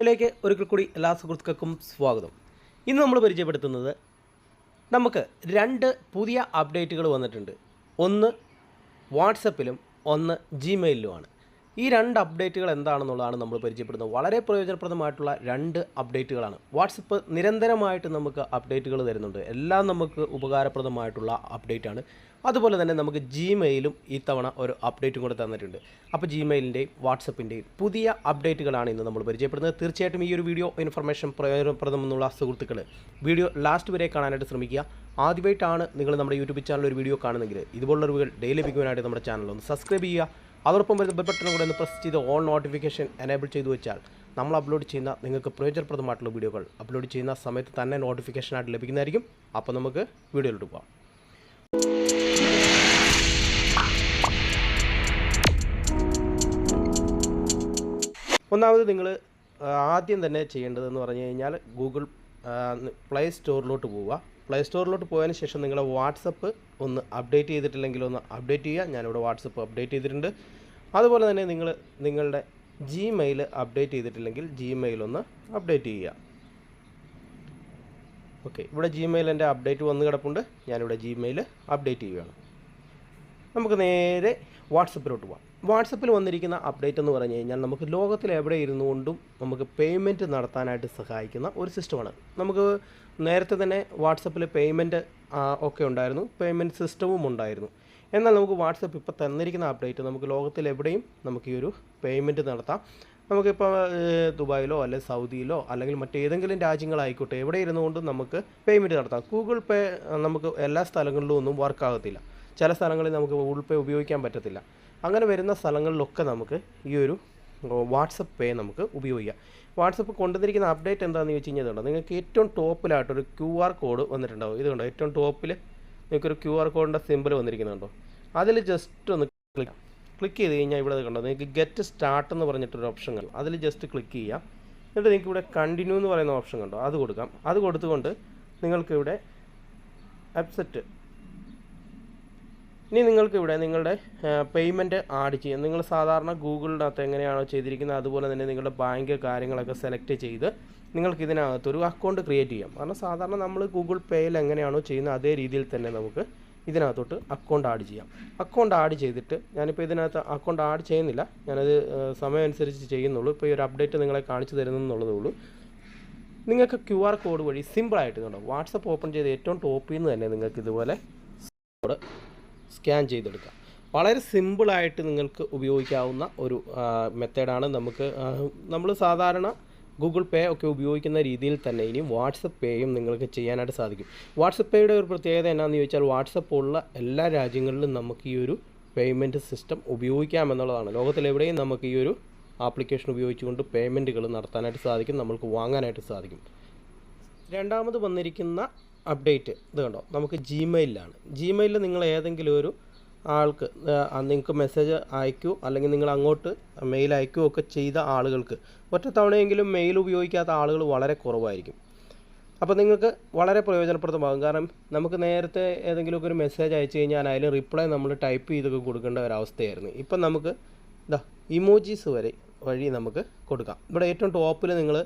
ഇതിലേക്ക് ഒരിക്കൽ കൂടി എല്ലാ സുഹൃത്തുക്കൾക്കും സ്വാഗതം. ഇന്ന് നമ്മൾ പരിചയപ്പെടുത്തുന്നത് നമുക്ക് രണ്ട് പുതിയ അപ്ഡേറ്റുകൾ വന്നിട്ടുണ്ട്. ഒന്ന് വാട്സപ്പിലും ഒന്ന് ജിമെയിലുമാണ് ഈ രണ്ട് അപ്ഡേറ്റുകൾ എന്താണെന്നുള്ളതാണ് നമ്മൾ പരിചയപ്പെടുന്നത്. വളരെ പ്രയോജനപ്രദമായിട്ടുള്ള രണ്ട് അപ്ഡേറ്റുകളാണ് വാട്സപ്പ് നിരന്തരമായിട്ട് നമുക്ക് അപ്ഡേറ്റുകൾ തരുന്നുണ്ട്. എല്ലാം നമുക്ക് ഉപകാരപ്രദമായിട്ടുള്ള അപ്ഡേറ്റ് ആണ് അതുപോലെ തന്നെ നമുക്ക് ജിമെയിലും ഈ തവണ ഒരു അപ്ഡേറ്റും കൂടെ തന്നിട്ടുണ്ട്. അപ്പോൾ ജിമെയിലിന്റെയും വാട്സപ്പിന്റെയും പുതിയ അപ്ഡേറ്റുകളാണ് ഇന്ന് നമ്മൾ പരിചയപ്പെടുന്നത്. തീർച്ചയായിട്ടും ഈ ഒരു വീഡിയോ ഇൻഫർമേഷൻ പ്രയോജനപ്രദമെന്നുള്ള സുഹൃത്തുക്കൾ വീഡിയോ ലാസ്റ്റ് വരെ കാണാനായിട്ട് ശ്രമിക്കുക. ആദ്യമായിട്ടാണ് നിങ്ങൾ നമ്മുടെ യൂട്യൂബ് ചാനൽ ഒരു വീഡിയോ കാണുന്നെങ്കിൽ ഇതുപോലുള്ള ഒരു ഡെയിലി ലഭിക്കുവാനായിട്ട് നമ്മുടെ ചാനൽ ഒന്ന് സബ്സ്ക്രൈബ് ചെയ്യുക. അതോടൊപ്പം വരുന്ന ബെൽ ബട്ടൺ കൂടെ ഒന്ന് പ്രസ് ചെയ്ത് ഓൺ നോട്ടിഫിക്കേഷൻ എനേബിൾ ചെയ്തു വെച്ചാൽ നമ്മൾ അപ്ലോഡ് ചെയ്യുന്ന നിങ്ങൾക്ക് പ്രയോജനപ്രദമായിട്ടുള്ള വീഡിയോകൾ അപ്ലോഡ് ചെയ്യുന്ന സമയത്ത് തന്നെ നോട്ടിഫിക്കേഷനായിട്ട് ലഭിക്കുന്നതായിരിക്കും. അപ്പോൾ നമുക്ക് വീഡിയോയിലോട്ട് പോകാം ഒന്നാമത് നിങ്ങൾ ആദ്യം തന്നെ ചെയ്യേണ്ടതെന്ന് പറഞ്ഞു കഴിഞ്ഞാൽ ഗൂഗിൾ പ്ലേ സ്റ്റോറിലോട്ട് പോവുക. പ്ലേ സ്റ്റോറിലോട്ട് പോയതിന് ശേഷം നിങ്ങളുടെ വാട്സപ്പ് ഒന്ന് അപ്ഡേറ്റ് ചെയ്തിട്ടില്ലെങ്കിൽ ഒന്ന് അപ്ഡേറ്റ് ചെയ്യുക. ഞാനിവിടെ വാട്സപ്പ് അപ്ഡേറ്റ് ചെയ്തിട്ടുണ്ട്. അതുപോലെ തന്നെ നിങ്ങൾ നിങ്ങളുടെ ജിമെയിൽ അപ്ഡേറ്റ് ചെയ്തിട്ടില്ലെങ്കിൽ ജിമെയിൽ ഒന്ന് അപ്ഡേറ്റ് ചെയ്യുക. ഓക്കെ ഇവിടെ ജിമെയിൽ എന്റെ അപ്ഡേറ്റ് വന്ന് കിടപ്പുണ്ട്. ഞാനിവിടെ ജിമെയിൽ അപ്ഡേറ്റ് ചെയ്യുകയാണ്. നമുക്ക് നേരെ വാട്സപ്പിലോട്ട് പോകാം വാട്സപ്പിൽ വന്നിരിക്കുന്ന അപ്ഡേറ്റ് എന്ന് പറഞ്ഞു കഴിഞ്ഞാൽ നമുക്ക് ലോകത്തിൽ എവിടെ ഇരുന്നു കൊണ്ടും നമുക്ക് പേയ്മെന്റ് നടത്താനായിട്ട് സഹായിക്കുന്ന ഒരു സിസ്റ്റമാണ് നമുക്ക് നേരത്തെ തന്നെ വാട്സപ്പിൽ പേയ്മെന്റ് ഒക്കെ ഉണ്ടായിരുന്നു. പേയ്മെന്റ് സിസ്റ്റവും ഉണ്ടായിരുന്നു. എന്നാൽ നമുക്ക് വാട്സപ്പ് ഇപ്പോൾ തന്നിരിക്കുന്ന അപ്ഡേറ്റ് നമുക്ക് ലോകത്തിൽ എവിടെയും നമുക്ക് ഈ ഒരു പേയ്മെന്റ് നടത്താം. നമുക്കിപ്പോൾ ദുബായിലോ അല്ലെങ്കിൽ സൗദിയിലോ അല്ലെങ്കിൽ മറ്റേതെങ്കിലും രാജ്യങ്ങളായിക്കോട്ടെ എവിടെ ഇരുന്നുകൊണ്ടും നമുക്ക് പേയ്മെന്റ് നടത്താം. ഗൂഗിൾ പേ നമുക്ക് എല്ലാ സ്ഥലങ്ങളിലും ഒന്നും വർക്ക് ആകത്തില്ല. ചില സ്ഥലങ്ങളിൽ നമുക്ക് ഗൂഗിൾ പേ ഉപയോഗിക്കാൻ പറ്റത്തില്ല. അങ്ങനെ വരുന്ന സ്ഥലങ്ങളിലൊക്കെ നമുക്ക് ഈ ഒരു വാട്സപ്പ് പേ നമുക്ക് ഉപയോഗിക്കാം. വാട്സപ്പ് കൊണ്ടുവന്നിരിക്കുന്ന അപ്ഡേറ്റ് എന്താണെന്ന് ചോദിച്ചു കഴിഞ്ഞാൽ നിങ്ങൾക്ക് ഏറ്റവും ടോപ്പിലായിട്ടൊരു ക്യു ആർ കോഡ് വന്നിട്ടുണ്ടാവും. ഇതുകൊണ്ട് കണ്ടോ ഏറ്റവും ടോപ്പിൽ നിങ്ങൾക്കൊരു ക്യു ആർ കോഡിന്റെ സിമ്പിൾ വന്നിരിക്കുന്നുണ്ടോ? അതിൽ ജസ്റ്റ് ഒന്ന് ക്ലിക്ക് ക്ലിക്ക് ചെയ്ത് കഴിഞ്ഞാൽ ഇവിടെ കണ്ടോ? നിങ്ങൾക്ക് ഗെറ്റ് സ്റ്റാർട്ട് എന്ന് പറഞ്ഞിട്ടൊരു ഓപ്ഷൻ കാണും. അതിൽ ജസ്റ്റ് ക്ലിക്ക് ചെയ്യാം. എന്നിട്ട് നിങ്ങൾക്ക് ഇവിടെ കണ്ടിന്യൂ എന്ന് പറയുന്ന ഓപ്ഷൻ കണ്ടോ? അത് കൊടുക്കാം. അത് കൊടുത്തുകൊണ്ട് നിങ്ങൾക്കിവിടെ അപ്സെറ്റ് ഇനി നിങ്ങൾക്ക് ഇവിടെ നിങ്ങളുടെ പേയ്മെന്റ് ആഡ് ചെയ്യാം. നിങ്ങൾ സാധാരണ ഗൂഗിളിനകത്ത് എങ്ങനെയാണോ ചെയ്തിരിക്കുന്നത് അതുപോലെ തന്നെ നിങ്ങളുടെ ബാങ്ക് കാര്യങ്ങളൊക്കെ സെലക്ട് ചെയ്ത് നിങ്ങൾക്ക് ഇതിനകത്തൊരു അക്കൗണ്ട് ക്രിയേറ്റ് ചെയ്യാം. കാരണം സാധാരണ നമ്മൾ ഗൂഗിൾ പേയിൽ എങ്ങനെയാണോ ചെയ്യുന്നത് അതേ രീതിയിൽ തന്നെ നമുക്ക് ഇതിനകത്തോട്ട് അക്കൗണ്ട് ആഡ് ചെയ്യാം. അക്കൗണ്ട് ആഡ് ചെയ്തിട്ട് ഞാനിപ്പോൾ ഇതിനകത്ത് അക്കൗണ്ട് ആഡ് ചെയ്യുന്നില്ല. ഞാനത് സമയമനുസരിച്ച് ചെയ്യുന്നുള്ളൂ. ഇപ്പോൾ ഈ ഒരു അപ്ഡേറ്റ് നിങ്ങളെ കാണിച്ചു തരുന്നെന്നുള്ളതേ ഉള്ളൂ. നിങ്ങൾക്ക് ക്യു ആർ കോഡ് വഴി സിമ്പിളായിട്ട് കണ്ടോ വാട്സപ്പ് ഓപ്പൺ ചെയ്ത് ഏറ്റവും ടോപ്പിൽ നിന്ന് തന്നെ നിങ്ങൾക്ക് ഇതുപോലെ കോഡ് സ്കാൻ ചെയ്തെടുക്കാം. വളരെ സിമ്പിളായിട്ട് നിങ്ങൾക്ക് ഉപയോഗിക്കാവുന്ന ഒരു മെത്തേഡാണ് നമുക്ക് നമ്മൾ സാധാരണ ഗൂഗിൾ പേ ഒക്കെ ഉപയോഗിക്കുന്ന രീതിയിൽ തന്നെ ഇനി വാട്സപ്പ് പേയും നിങ്ങൾക്ക് ചെയ്യാനായിട്ട് സാധിക്കും. വാട്സപ്പ് പേയുടെ ഒരു പ്രത്യേകത എന്നാന്ന് ചോദിച്ചാൽ വാട്സപ്പ് ഉള്ള എല്ലാ രാജ്യങ്ങളിലും നമുക്ക് ഈ ഒരു പേയ്മെന്റ് സിസ്റ്റം ഉപയോഗിക്കാമെന്നുള്ളതാണ് ലോകത്തിലെവിടെയും നമുക്ക് ഈ ഒരു ആപ്ലിക്കേഷൻ ഉപയോഗിച്ചുകൊണ്ട് പേയ്മെന്റുകൾ നടത്താനായിട്ട് സാധിക്കും നമ്മൾക്ക് വാങ്ങാനായിട്ട് സാധിക്കും. രണ്ടാമത് വന്നിരിക്കുന്ന അപ്ഡേറ്റ്. ഇത് കണ്ടോ? നമുക്ക് ജിമെയിലാണ് ജിമെയിലിൽ നിങ്ങൾ ഏതെങ്കിലും ഒരു ആൾക്ക് നിങ്ങൾക്ക് മെസ്സേജ് അയക്കൂ അല്ലെങ്കിൽ നിങ്ങൾ അങ്ങോട്ട് മെയിൽ അയക്കുകയോ ഒക്കെ ചെയ്ത ആളുകൾക്ക് ഒറ്റത്തവണയെങ്കിലും മെയിൽ ഉപയോഗിക്കാത്ത ആളുകൾ വളരെ കുറവായിരിക്കും. അപ്പോൾ നിങ്ങൾക്ക് വളരെ പ്രയോജനപ്രദമാകും. കാരണം നമുക്ക് നേരത്തെ ഏതെങ്കിലുമൊക്കെ ഒരു മെസ്സേജ് അയച്ചു കഴിഞ്ഞാൽ അതിൽ റിപ്ലൈ നമ്മൾ ടൈപ്പ് ചെയ്തൊക്കെ കൊടുക്കേണ്ട ഒരവസ്ഥയായിരുന്നു ഇപ്പം നമുക്ക് ഇതാ ഇമോജീസ് വരെ വഴി നമുക്ക് കൊടുക്കാം. ഇവിടെ ഏറ്റവും ടോപ്പിൽ നിങ്ങൾ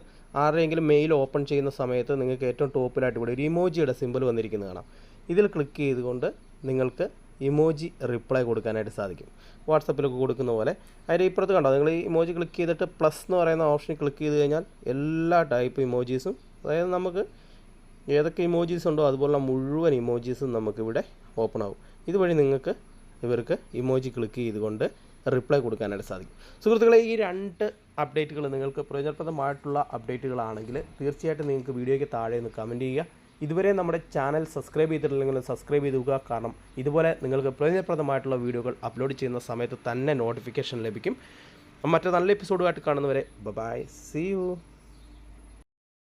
ആരുടെയെങ്കിലും മെയിൽ ഓപ്പൺ ചെയ്യുന്ന സമയത്ത് നിങ്ങൾക്ക് ഏറ്റവും ടോപ്പിലായിട്ട് ഇവിടെ ഒരു ഇമോജിയുടെ സിമ്പിൾ വന്നിരിക്കുന്നത് കാണാം. ഇതിൽ ക്ലിക്ക് ചെയ്തുകൊണ്ട് നിങ്ങൾക്ക് ഇമോജി റിപ്ലൈ കൊടുക്കാനായിട്ട് സാധിക്കും. വാട്സപ്പിലൊക്കെ കൊടുക്കുന്ന പോലെ. അതിന്റെ ഇപ്പുറത്ത് കണ്ടോ? നിങ്ങൾ ഈ ഇമോജി ക്ലിക്ക് ചെയ്തിട്ട് പ്ലസ് എന്ന് പറയുന്ന ഓപ്ഷൻ ക്ലിക്ക് ചെയ്ത് കഴിഞ്ഞാൽ എല്ലാ ടൈപ്പ് ഇമോജീസും അതായത് നമുക്ക് ഏതൊക്കെ ഇമോജീസ് ഉണ്ടോ അതുപോലുള്ള മുഴുവൻ ഇമോജീസും നമുക്കിവിടെ ഓപ്പൺ ആവും. ഇതുവഴി നിങ്ങൾക്ക് ഇവർക്ക് ഇമോജി ക്ലിക്ക് ചെയ്തുകൊണ്ട് റിപ്ലൈ കൊടുക്കാനായിട്ട് സാധിക്കും. സുഹൃത്തുക്കളെ ഈ രണ്ട് അപ്ഡേറ്റുകൾ നിങ്ങൾക്ക് പ്രയോജനപ്രദമായിട്ടുള്ള അപ്ഡേറ്റുകളാണെങ്കിൽ തീർച്ചയായിട്ടും നിങ്ങൾക്ക് വീഡിയോയ്ക്ക് താഴെ നിന്ന് കമന്റ് ചെയ്യുക. ഇതുവരെ നമ്മുടെ ചാനൽ സബ്സ്ക്രൈബ് ചെയ്തിട്ടില്ലെങ്കിൽ സബ്സ്ക്രൈബ് ചെയ്തുക കാരണം ഇതുപോലെ നിങ്ങൾക്ക് പ്രയോജനപ്രദമായിട്ടുള്ള വീഡിയോകൾ അപ്ലോഡ് ചെയ്യുന്ന സമയത്ത് തന്നെ നോട്ടിഫിക്കേഷൻ ലഭിക്കും. മറ്റു നല്ല എപ്പിസോഡുമായിട്ട് കാണുന്നവരെ ബൈ സി യു